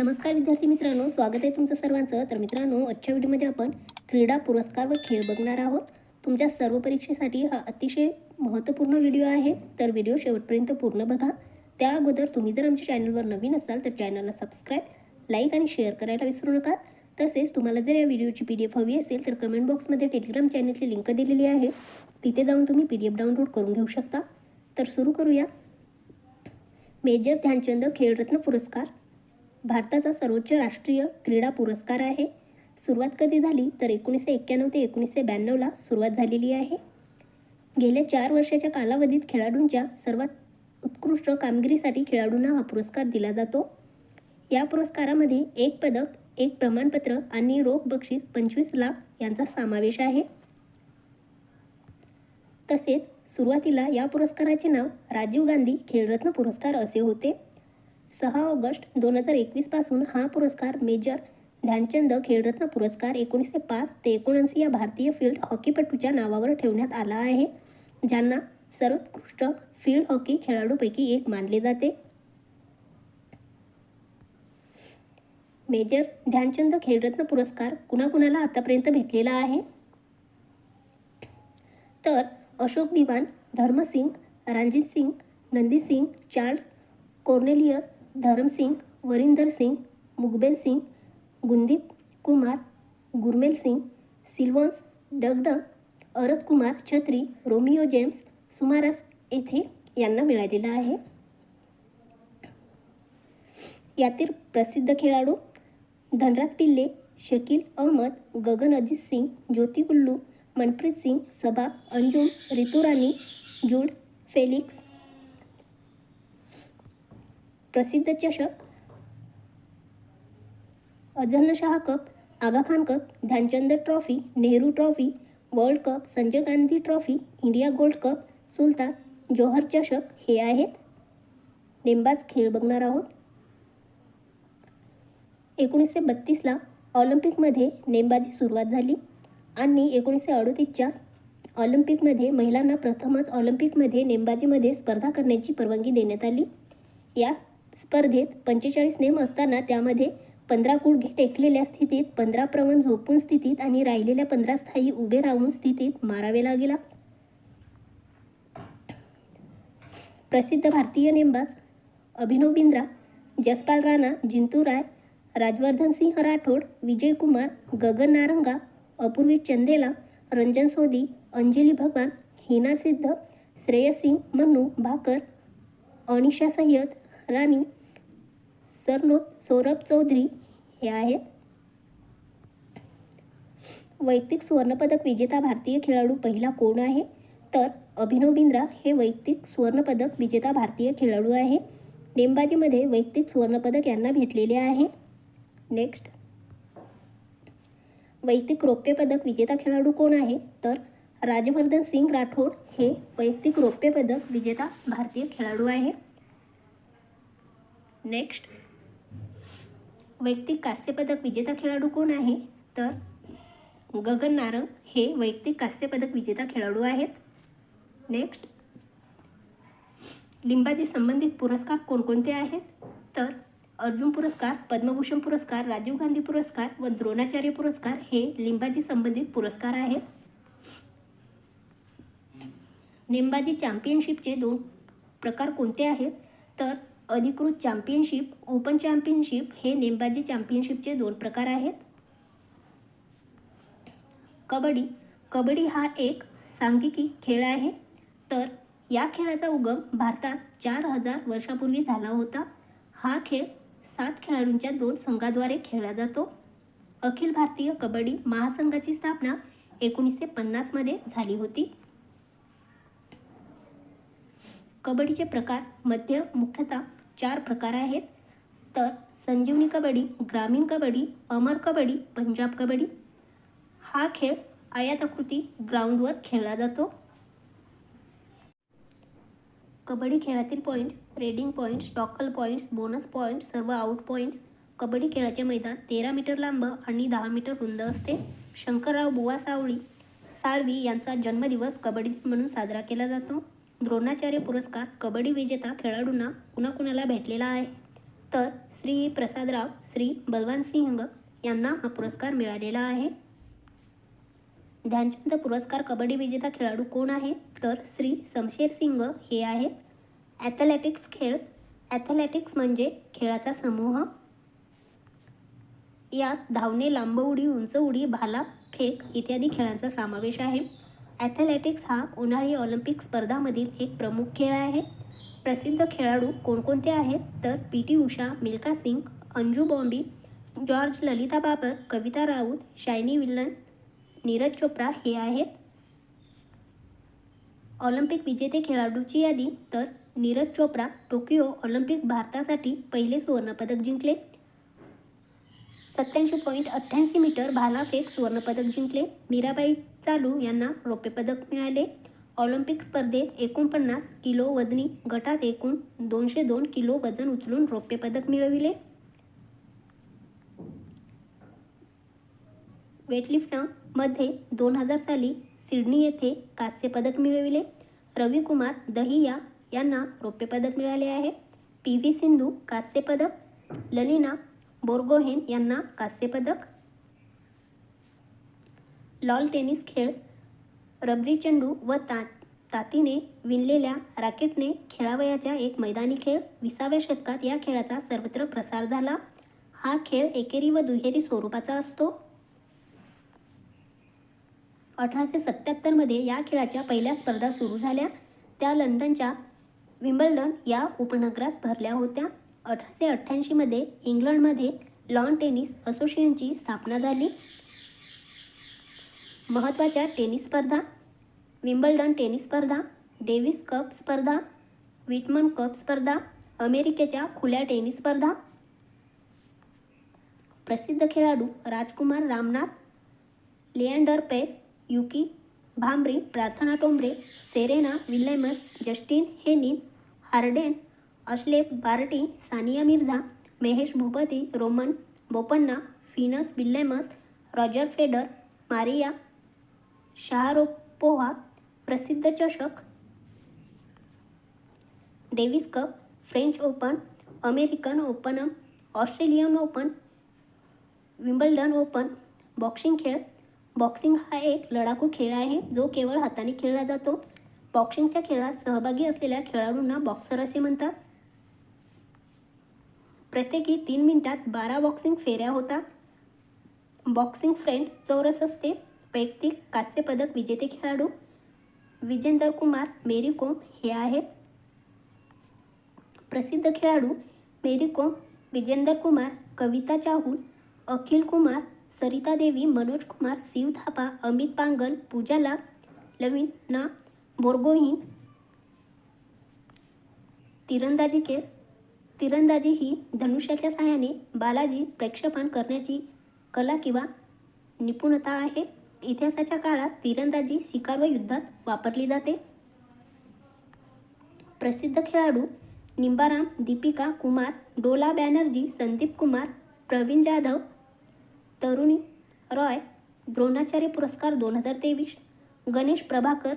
नमस्कार विद्यार्थी मित्रांनो स्वागत आहे तुमचं सर्वांचं. तर मित्रांनो आजच्या व्हिडिओमध्ये आपण क्रीडा पुरस्कार व खेळ बघणार आहोत. तुमच्या सर्व परीक्षेसाठी हा अतिशय महत्त्वपूर्ण व्हिडिओ आहे. तर व्हिडिओ शेवटपर्यंत पूर्ण बघा. त्या अगोदर तुम्ही जर आमच्या चॅनलवर नवीन असाल तर चॅनलला सबस्क्राईब लाईक आणि शेअर करायला विसरू नका. तसेच तुम्हाला जर या व्हिडिओची पी डी एफ हवी असेल तर कमेंट बॉक्समध्ये टेलिग्राम चॅनलची लिंक दिलेली आहे. तिथे जाऊन तुम्ही पी डी एफ डाउनलोड करून घेऊ शकता. तर सुरू करूया. मेजर ध्यानचंद खेळरत्न पुरस्कार. भारताचा सर्वोच्च राष्ट्रीय क्रीडा पुरस्कार आहे. सुरुवात कधी झाली तर एकोणीसशे एक्क्याण्णव ते एकोणीसशे ब्याण्णवला सुरुवात झालेली आहे. गेल्या चार वर्षाच्या कालावधीत खेळाडूंच्या सर्वात उत्कृष्ट कामगिरीसाठी खेळाडूंना हा पुरस्कार दिला जातो. या पुरस्कारामध्ये एक पदक एक प्रमाणपत्र आणि रोख बक्षीस पंचवीस लाख यांचा समावेश आहे. तसेच सुरुवातीला या पुरस्काराचे नाव राजीव गांधी खेलरत्न पुरस्कार असे होते. सहा ऑगस्ट दोन हजार एकवीसपासून हा पुरस्कार मेजर ध्यानचंद खेलरत्न पुरस्कार एकोणीसशे पाच ते एकोणऐंशी या भारतीय फील्ड हॉकीपटूच्या नावावर ठेवण्यात आला आहे ज्यांना सर्वोत्कृष्ट फील्ड हॉकी खेळाडूपैकी एक मानले जाते. मेजर ध्यानचंद खेळरत्न पुरस्कार कुणाकुणाला आतापर्यंत भेटलेला आहे? तर Ashok Diwan Dharam Singh Ranjit Singh Nandi Singh Charles Cornelius Dharam Singh Varinder Singh Mukbel Singh Gundeep Kumar Gurmel Singh Sylvanus Dungdung Arat Kumar Chhetri Romeo James सुमारस येथे यांना मिळालेला आहे. यातील प्रसिद्ध खेळाडू धनराज पिल्ले शकील अहमद गगन अजित सिंग ज्योती कुल्लू मनप्रीत सिंग सभा अंजुम रितुराणी जूड फेलिक्स प्रसिद्ध चषक Azlan Shah cup Aga Khan cup Dhyanchand trophy Nehru trophy world cup Sanjay Gandhi trophy India gold cup Sultan Johor चषक हे आहेत. नेमबाज खेळ बघणार आहोत. एकोणीसशे बत्तीसला ऑलिम्पिकमध्ये नेमबाजी सुरुवात झाली आणि एकोणीसशे अडतीसच्या ऑलिम्पिकमध्ये महिलांना प्रथमच ऑलिम्पिकमध्ये नेमबाजीमध्ये स्पर्धा करण्याची परवानगी देण्यात आली. या स्पर्धेत पंचेचाळीस नेम असताना त्यामध्ये पंधरा गुडघे टेकलेल्या स्थितीत पंधरा प्रवण झोपून स्थितीत आणि राहिलेल्या पंधरा स्थायी उभे राहून स्थितीत मारावे लागेला. प्रसिद्ध भारतीय नेमबाज अभिनव बिंद्रा जसपाल राणा जिंतू राय राजवर्धन सिंह राठोड विजय कुमार गगन नारंगा अपूर्वी चंदेला रंजन सोदी अंजली भगवान हिना सिद्ध श्रेयस सिंग मन्नू भाकर अनिशा सय्यद राणी सरनोत सौरभ चौधरी हे आहेत. वैयक्तिक सुवर्णपदक विजेता भारतीय खेळाडू पहिला कोण आहे? तर अभिनव बिंद्रा हे वैयक्तिक सुवर्णपदक विजेता भारतीय खेळाडू आहे. नेमबाजीमध्ये वैयक्तिक सुवर्णपदक यांना भेटलेले आहे. नेक्स्ट. वैयक्तिक रौप्य पदक विजेता खेळाडू कोण आहे? तर राजवर्धन सिंग राठोड हे वैयक्तिक रौप्य पदक विजेता भारतीय खेळाडू आहे. नेक्स्ट वैयक्तिक कांस्यपदक विजेता खेळाडू कोण आहे? तर गगन नारंग हे वैयक्तिक कांस्यपदक विजेता खेळाडू आहेत. नेक्स्ट लिंबाजी संबंधित पुरस्कार कोणकोणते आहेत? तर अर्जुन पुरस्कार पद्मभूषण पुरस्कार राजीव गांधी पुरस्कार व द्रोणाचार्य पुरस्कार हे लिंबाजी संबंधित पुरस्कार आहेत. नेमबाजी चॅम्पियनशिपचे दोन प्रकार कोणते आहेत? तर अधिकृत चॅम्पियनशिप ओपन चॅम्पियनशिप हे नेमबाजी चॅम्पियनशिपचे दोन प्रकार आहेत. कबड्डी. कबड्डी हा एक सांघिकी खेळ आहे. तर या खेळाचा उगम भारतात चार हजार वर्षापूर्वी झाला होता. हा खेळ सात खेळाडूंच्या दोन संघाद्वारे खेळला जातो. अखिल भारतीय कबड्डी महासंघाची स्थापना एकोणीसशे पन्नासमध्ये झाली होती. कबड्डीचे प्रकार मध्य मुख्यतः चार प्रकार आहेत. तर संजीवनी कबड्डी ग्रामीण कबड्डी अमर कबड्डी पंजाब कबड्डी. हा खेळ आयाताकृती ग्राउंडवर खेळला जातो. कबड्डी खेळातील points raiding points tackle points bonus points सर्व आउट पॉईंट्स कबड्डी खेळाचे मैदान तेरा मीटर लांब आणि दहा मीटर रुंद असते. शंकरराव बुवा सावळी साळवी यांचा जन्मदिवस कबड्डी म्हणून साजरा केला जातो. द्रोणाचार्य पुरस्कार कबड्डी विजेता खेळाडूंना कुणाकुणाला भेटलेला आहे? तर श्री प्रसादराव श्री बलवान सिंह यांना हा पुरस्कार मिळालेला आहे. ध्यानचंद पुरस्कार कबड्डी विजेता खेळाडू कोण आहे तर श्री शमशेर सिंग हे आहेत. ॲथलेटिक्स खेळ ॲथलेटिक्स म्हणजे खेळाचा समूह. यात धावणे लांब उडी उंच उडी भाला फेक इत्यादी खेळांचा समावेश आहे. ॲथलेटिक्स हा उन्हाळी ऑलिम्पिक स्पर्धामधील एक प्रमुख खेळ आहे. प्रसिद्ध खेळाडू कोणकोणते आहेत? तर P T Usha Milkha Singh Anju बॉम्बी George Lalita Babar Kavita Raut Shiny Williams Neeraj Chopra हे आहेत. ऑलिम्पिक विजेते खेळाडूची यादी तर नीरज चोप्रा टोकियो ऑलिम्पिक भारतासाठी पहिले सुवर्णपदक जिंकले. सत्याऐंशी पॉईंट अठ्ठ्याऐंशी मीटर भालाफेक सुवर्णपदक जिंकले. मीराबाई चालू यांना रौप्यपदक मिळाले. ऑलिम्पिक स्पर्धेत एकोणपन्नास किलो वजनी गटात एकूण दोनशे दोन किलो वजन उचलून रौप्यपदक मिळविले. वेटलिफ्टमध्ये दोन हजार साली सिडनी येथे कांस्यपदक मिळविले. रविकुमार दहिया यांना रौप्यपदक मिळाले आहे. पी व्ही सिंधू कांस्यपदक ललिना बोर्गोहेन यांना कांस्यपदक लॉल टेनिस खेळ रबरी चेंडू व ता तातीने विणलेल्या रॅकेटने खेळावयाचा एक मैदानी खेळ. विसाव्या शतकात या खेळाचा सर्वत्र प्रसार झाला. हा खेळ एकेरी व दुहेरी स्वरूपाचा असतो. अठराशे सत्त्याहत्तरमध्ये या खेळाच्या पहिल्या स्पर्धा सुरू झाल्या. त्या लंडनच्या विम्बल्डन या उपनगरात भरल्या होत्या. अठराशे अठ्ठ्याऐंशीमध्ये इंग्लंडमध्ये लॉन टेनिस असोसिएशनची स्थापना झाली. महत्त्वाच्या टेनिस स्पर्धा विम्बल्डन टेनिस स्पर्धा डेव्हिस कप स्पर्धा विटमन कप स्पर्धा अमेरिकेच्या खुल्या टेनिस स्पर्धा. प्रसिद्ध खेळाडू Rajkumar Ramnath Leander Paes Yuki Bhambri Prarthana Thombare Serena Williams Justine Henin Hardenne Ashleigh Barty Sania Mirza Mahesh Bhupathi Rohan Bopanna Venus Williams Roger Federer Maria Sharapova प्रसिद्ध चषक Davis cup French open American open Australian open Wimbledon open boxing खेळ. Boxing हा एक लढाकू खेळ आहे जो केवळ हाताने खेळला जातो. बॉक्सिंगच्या खेळात सहभागी असलेल्या खेळाडूंना बॉक्सर असे म्हणतात. प्रत्येकी तीन मिनिटात बारा बॉक्सिंग फेऱ्या होतात. बॉक्सिंग फ्रेंड चौरस असते. वैयक्तिक कांस्यपदक विजेते खेळाडू विजेंदर कुमार मेरी कोम हे आहेत. प्रसिद्ध खेळाडू मेरी कोम विजेंदर कुमार कविता चाहूल अखिल कुमार सरिता देवी मनोज कुमार शिव थापा अमित पांगल पूजा पूजाला लविना बोरगोहीन तिरंदाजी खेळ तिरंदाजी ही धनुष्याच्या सहाय्याने बालाजी प्रक्षेपण करण्याची कला किंवा निपुणता आहे. इतिहासाच्या काळात तिरंदाजी शिकार व युद्धात वापरली जाते. प्रसिद्ध खेळाडू निंबाराम दीपिका कुमार डोला बॅनर्जी संदीप कुमार प्रवीण जाधव तरुणी रॉय द्रोणाचार्य पुरस्कार दोन हजार तेवीस गणेश प्रभाकर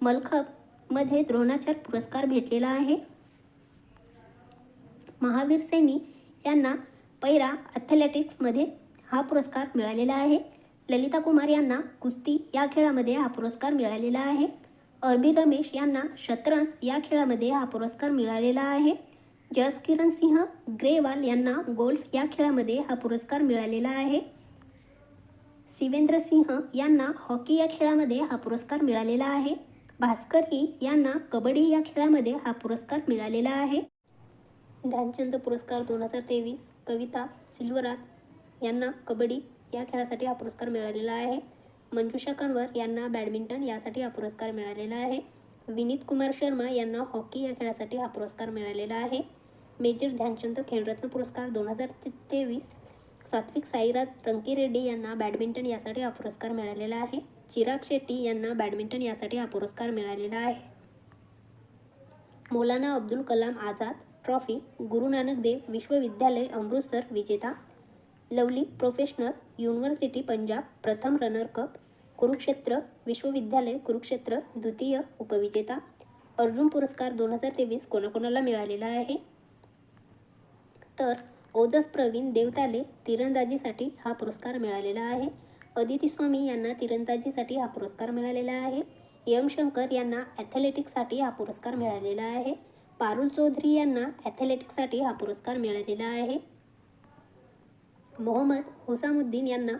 मलखबमध्ये द्रोणाचार्य पुरस्कार भेटलेला आहे. महावीर सैनी यांना पैरा ॲथलेटिक्समध्ये हा पुरस्कार मिळालेला आहे. ललिता कुमार यांना कुस्ती या खेळामध्ये हा पुरस्कार मिळालेला आहे. अरबी रमेश यांना शतरंज या खेळामध्ये हा पुरस्कार मिळालेला आहे. जसकिरण सिंह ग्रेवाल यांना गोल्फ या खेळामध्ये हा पुरस्कार मिळालेला आहे. शिवेंद्र सिंह यांना हॉकी या खेळामध्ये हा पुरस्कार मिळालेला आहे. भास्करी यांना कबड्डी या खेळामध्ये हा पुरस्कार मिळालेला आहे. ध्यानचंद पुरस्कार दोन हजार तेवीस कविता सिल्वराज यांना कबड्डी या खेळासाठी हा पुरस्कार मिळालेला आहे. मंजुषा कन्वर यांना बॅडमिंटन यासाठी हा पुरस्कार मिळालेला आहे. विनीत कुमार शर्मा यांना हॉकी या खेळासाठी हा पुरस्कार मिळालेला आहे. मेजर ध्यानचंद खेलरत्न पुरस्कार दोन हजार तेवीस सात्विक साईराज रंकीरेड्डी यांना बॅडमिंटन यासाठी हा पुरस्कार मिळालेला आहे. चिराग शेट्टी यांना बॅडमिंटन यासाठी हा पुरस्कार मिळालेला आहे. मौलाना अब्दुल कलाम आझाद ट्रॉफी गुरु नानक देव विश्वविद्यालय अमृतसर विजेता. लवली प्रोफेशनल युनिव्हर्सिटी पंजाब प्रथम रनर कप कुरुक्षेत्र विश्वविद्यालय कुरुक्षेत्र द्वितीय उपविजेता. अर्जुन पुरस्कार दोन हजार तेवीस कोणाकोणाला मिळालेला आहे? तर ओजस प्रवीण देवताले तिरंदाजीसाठी हा पुरस्कार मिळालेला आहे. अदिती स्वामी यांना तिरंदाजीसाठी हा पुरस्कार मिळालेला आहे. यम शंकर यांना ॲथलेटिक्ससाठी हा पुरस्कार मिळालेला आहे. पारुल चौधरी यांना ॲथलेटिक्ससाठी हा पुरस्कार मिळालेला आहे. मोहम्मद हुसामुद्दीन यांना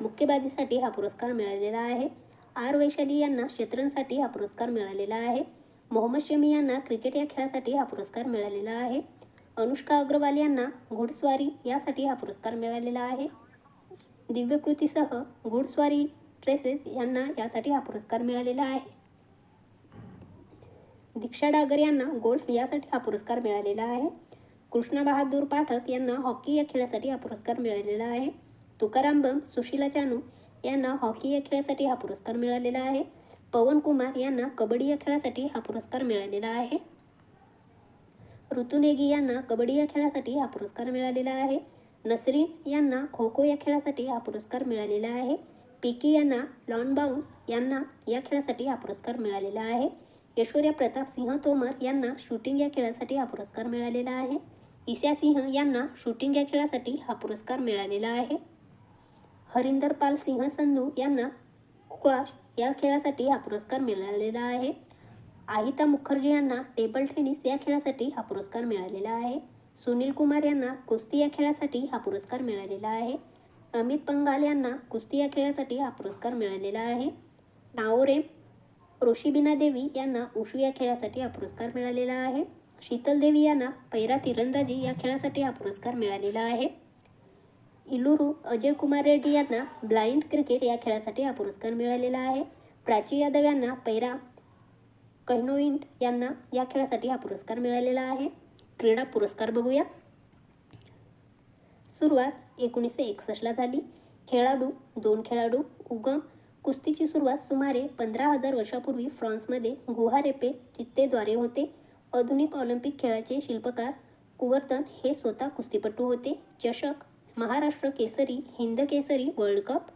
मुक्केबाजीसाठी हा पुरस्कार मिळालेला आहे. आर वैशाली यांना क्षेत्रांसाठी हा पुरस्कार मिळालेला आहे. मोहम्मद शमी यांना क्रिकेट या खेळासाठी हा पुरस्कार मिळालेला आहे. अनुष्का अग्रवाल यांना घोडस्वारी यासाठी हा पुरस्कार मिळालेला आहे. दिव्यकृतीसह घोडस्वारी ट्रेसेस यांना यासाठी हा पुरस्कार मिळालेला आहे. दीक्षा डागर यांना गोल्फ यासाठी हा पुरस्कार मिळालेला आहे. कृष्णा बहादूर पाठक यांना हॉकी या खेळासाठी हा पुरस्कार मिळालेला आहे. तुकाराम बम सुशीला चानू यांना हॉकी या खेळासाठी हा पुरस्कार मिळालेला आहे. पवन कुमार यांना कबड्डी या खेळासाठी हा पुरस्कार मिळालेला आहे. ऋतू नेगी यांना कबड्डी या खेळासाठी हा पुरस्कार मिळालेला आहे. नसरीन यांना खो खो या खेळासाठी हा पुरस्कार मिळालेला आहे. पिकी यांना लॉन बाउन्स यांना या खेळासाठी हा पुरस्कार मिळालेला आहे. ऐश्वर्या प्रताप सिंह तोमर यांना शूटिंग या खेळासाठी हा पुरस्कार मिळालेला आहे. ईशा सिंह यांना शूटिंग या खेळासाठी हा पुरस्कार मिळालेला आहे. हरिंदर पाल सिंह संधू यांना स्क्वॉश या खेळासाठी हा पुरस्कार मिळालेला आहे. आहिता मुखर्जी यांना टेबल टेनिस या खेळासाठी हा पुरस्कार मिळालेला आहे. सुनील कुमार यांना कुस्ती या खेळासाठी हा पुरस्कार मिळालेला आहे. अमित पंगाल यांना कुस्ती या खेळासाठी हा पुरस्कार मिळालेला आहे. नाओरेम ऋषीबिना देवी यांना उशू या खेळासाठी हा पुरस्कार मिळालेला आहे. शीतल देवी यांना पैरा तिरंदाजी या खेळासाठी हा पुरस्कार मिळालेला आहे. इलुरू अजय कुमार रेड्डी यांना ब्लाइंड क्रिकेट या खेळासाठी हा पुरस्कार मिळालेला आहे. प्राची यादव यांना पैरा कैनोइंट यांना या खेळासाठी हा पुरस्कार मिळालेला आहे. क्रीडा पुरस्कार बघूया. सुरुवात एकोणीसशे एकसष्टला झाली. खेळाडू दोन खेळाडू उगम कुस्तीची सुरुवात सुमारे पंधरा हजार वर्षापूर्वी फ्रान्समध्ये गुहारेपे चित्तेद्वारे होते. आधुनिक ऑलिम्पिक खेळाचे शिल्पकार कुवर्तन हे स्वतः कुस्तीपटू होते. चषक महाराष्ट्र केसरी हिंद केसरी वर्ल्ड कप.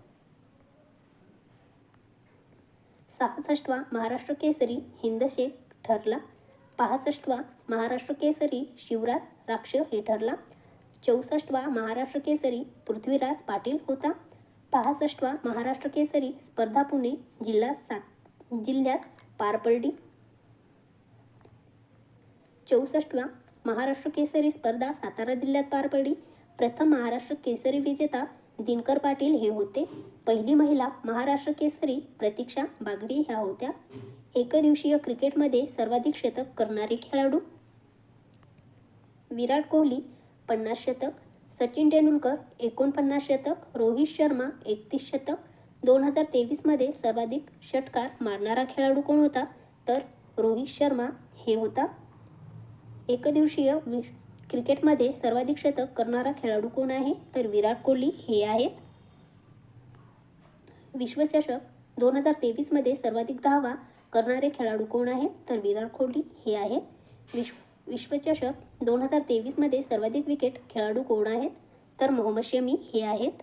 सहासष्टवा महाराष्ट्र केसरी हिंदशेख ठरला. पासष्टवा महाराष्ट्र केसरी शिवराज राक्ष हे ठरला. चौसष्टवा महाराष्ट्र केसरी पृथ्वीराज पाटील होता. पासष्टवा महाराष्ट्र केसरी स्पर्धा पुणे जिल्हा सात. जिल्ह्यात पार पडली चौसष्टवा महाराष्ट्र केसरी स्पर्धा सातारा जिल्ह्यात पार पडली प्रथम महाराष्ट्र केसरी विजेता दिनकर पाटील हे होते. पहिली महिला महाराष्ट्र केसरी प्रतीक्षा बागडी ह्या होत्या. एकदिवसीय क्रिकेटमध्ये सर्वाधिक शतक करणारे खेळाडू. विराट कोहली पन्नास शतक. सचिन तेंडुलकर एकोणपन्नास शतक रोहित शर्मा एकतीस शतक दोन हजार तेवीसमध्ये सर्वाधिक षटकार मारणारा खेळाडू कोण होता? तर रोहित शर्मा हे होता. एकदिवसीय वि क्रिकेटमध्ये सर्वाधिक शतक करणारा खेळाडू कोण आहे? तर विराट कोहली हे आहेत. विश्वचषक दोन हजार तेवीसमध्ये सर्वाधिक धावा करणारे खेळाडू कोण आहेत? तर विराट कोहली हे आहेत. विश्व विश्वचषक दोन हजार तेवीसमध्ये सर्वाधिक विकेट खेळाडू कोण आहेत? तर मोहम्मद शमी हे आहेत.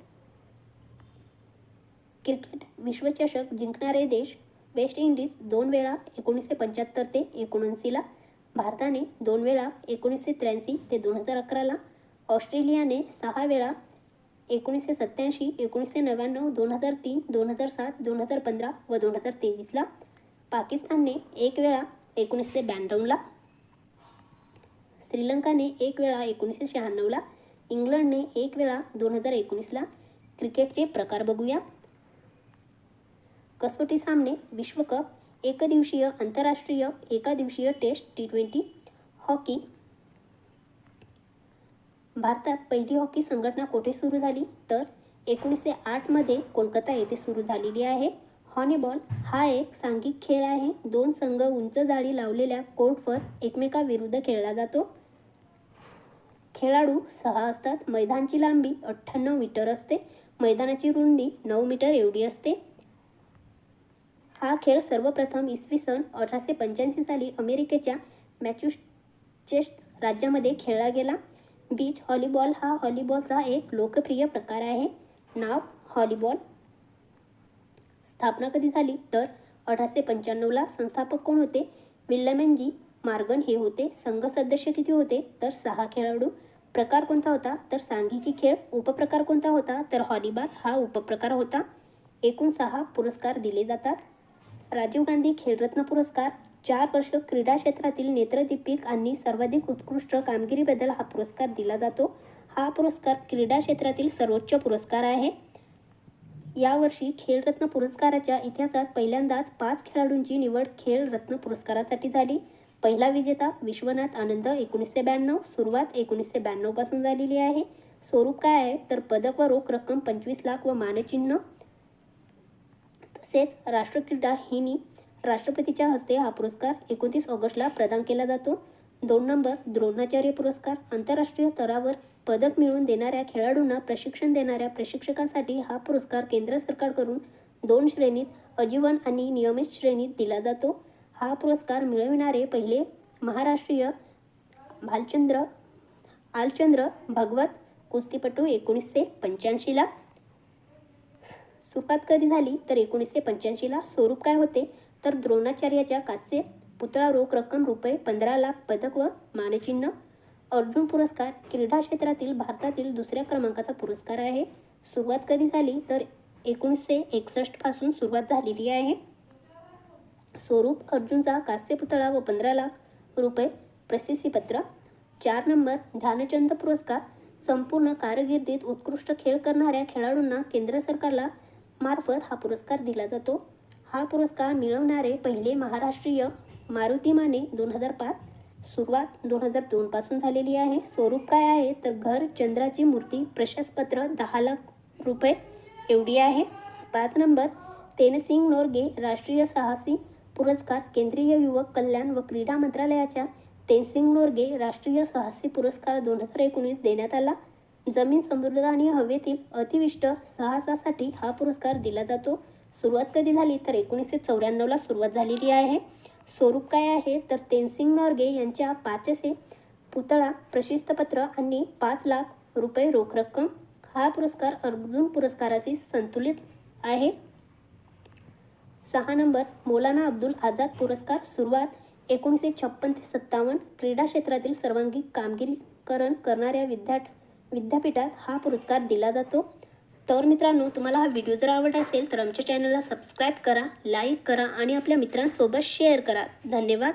क्रिकेट विश्वचषक जिंकणारे देश वेस्ट इंडिज दोन वेळा एकोणीसशे पंच्याहत्तर ते एकोणऐंशीला भारताने दोन वेळा एकोणीसशे त्र्याऐंशी ते दोन हजार अकराला ऑस्ट्रेलियाने सहा वेळा एकोणीसशे सत्त्याऐंशी एकोणीसशे नव्याण्णव दोन हजार तीन दोन हजार सात दोन हजार पंधरा व दोन हजार तेवीसला पाकिस्तानने एक वेळा एकोणीसशे ब्याण्णवला श्रीलंकाने एक वेळा एकोणीसशे शहाण्णवला इंग्लंडने एक वेळा दोन हजार एकोणीसला क्रिकेटचे प्रकार बघूया. कसोटी सामने विश्वकप एकदिवसीय आंतरराष्ट्रीय एकादिवसीय टेस्ट टी ट्वेंटी हॉकी. भारतात पहिली हॉकी संघटना कोठे सुरू झाली? तर एकोणीसशे आठमध्ये कोलकाता येथे सुरू झालेली आहे. हॉनीबॉल हा एक सांघिक खेळ आहे. दोन संघ उंच जाळी लावलेल्या कोर्टवर एकमेकाविरुद्ध खेळला जातो. खेळाडू सहा असतात. मैदानची लांबी अठ्ठ्याण्णव मीटर असते. मैदानाची रुंदी नऊ मीटर एवढी असते. हा खेळ सर्वप्रथम इसवी सन अठराशे पंच्याऐंशी साली अमेरिकेच्या मॅच्युसेट्स राज्यामध्ये खेळला गेला. बीच हॉलीबॉल हा हॉलीबॉलचा एक लोकप्रिय प्रकार आहे. नाव हॉलीबॉल स्थापना कधी झाली? तर अठराशे पंच्याण्णवला संस्थापक कोण होते? विल्यमन जी मार्गन हे होते. संघ सदस्य किती होते? तर सहा खेळाडू. प्रकार कोणता होता? तर सांघिकी खेळ. उपप्रकार कोणता होता? तर हॉलीबॉल हा उपप्रकार होता. एकूण सहा पुरस्कार दिले जातात. राजीव गांधी खेलरत्न पुरस्कार. चार वर्ष क्रीडा क्षेत्रातील नेत्रदीपिक आणि सर्वाधिक उत्कृष्ट कामगिरीबद्दल हा पुरस्कार दिला जातो. हा पुरस्कार क्रीडा क्षेत्रातील सर्वोच्च पुरस्कार आहे. यावर्षी खेलरत्न पुरस्काराच्या इतिहासात पहिल्यांदाच पाच खेळाडूंची निवड खेलरत्न पुरस्कारासाठी झाली. पहिला विजेता विश्वनाथ आनंद एकोणीसशे ब्याण्णव सुरुवात एकोणीसशे ब्याण्णवपासून झालेली आहे. स्वरूप काय आहे? तर पदक व रोख रक्कम पंचवीस लाख व मानचिन्ह. तसेच राष्ट्रक्रीडा हिनी राष्ट्रपतीच्या हस्ते हा पुरस्कार एकोणतीस ऑगस्टला प्रदान केला जातो. दोन नंबर द्रोणाचार्य पुरस्कार आंतरराष्ट्रीय स्तरावर पदक मिळवून देणाऱ्या खेळाडूंना प्रशिक्षण देणाऱ्या प्रशिक्षकांसाठी हा पुरस्कार केंद्र सरकारकडून दोन श्रेणीत आजीवन आणि नियमित श्रेणीत दिला जातो. हा पुरस्कार मिळविणारे पहिले महाराष्ट्रीय भालचंद्र आलचंद्र भगवत कुस्तीपटू एकोणीसशे पंच्याऐंशीला सुरुवात कधी झाली? तर एकोणीसशे पंच्याऐंशीला स्वरूप काय होते? तर द्रोणाचार्याच्या कास्य पुतळा रोख रक्कम रुपये पंधरा लाख पदक व मानचिन्ह. अर्जुन पुरस्कार क्रीडा क्षेत्रातील भारतातील दुसऱ्या क्रमांकाचा पुरस्कार आहे. सुरुवात कधी झाली तर एकोणीसशे एकसष्टपासून सुरुवात झालेली आहे. स्वरूप अर्जुनचा कास्य पुतळा व पंधरा लाख रुपये प्रशस्तीपत्र चार नंबर ध्यानचंद पुरस्कार. संपूर्ण कारकिर्दीत उत्कृष्ट खेळ करणाऱ्या खेळाडूंना केंद्र सरकारला मार्फत हा पुरस्कार दिला जातो. हा पुरस्कार मिळवणारे पहिले महाराष्ट्रीय मारुती माने दोन हजार पाच सुरुवात दोन हजार दोनपासून झालेली आहे. स्वरूप काय आहे? तर घर चंद्राची मूर्ती प्रशस्पत्र दहा लाख रुपये एवढी आहे. पाच नंबर तेनसिंग नोरगे राष्ट्रीय साहसी पुरस्कार केंद्रीय युवक कल्याण व क्रीडा मंत्रालयाच्या तेनसिंग नोरगे राष्ट्रीय साहसी पुरस्कार दोन हजार एकोणीस देण्यात आला. जमीन समृद्ध आणि हवेतील अतिविष्ट साहसासाठी हा पुरस्कार दिला जातो. सुरुवात कधी झाली? तर एकोणीसशे चौऱ्याण्णवला सुरुवात झालेली आहे. स्वरूप काय आहे? तर तेनसिंग नॉर्गे यांच्या पाचशे पुतळा प्रशिस्तपत्र आणि पाच लाख रुपये रोख रक्कम. हा पुरस्कार अर्जुन पुरस्काराशी संतुलित आहे. सहा नंबर मौलाना अब्दुल आझाद पुरस्कार सुरुवात एकोणीसशे छप्पन ते सत्तावन्न क्रीडा क्षेत्रातील सर्वांगीण कामगिरीकरण करणाऱ्या विद्याठ विद्यापीठात हा पुरस्कार दिला जातो. तर मित्रांनो तुम्हाला हा व्हिडिओ जर आवडला असेल तर आमच्या चॅनलला सबस्क्राईब करा लाईक करा आणि आपल्या मित्रांसोबत शेअर करा. धन्यवाद.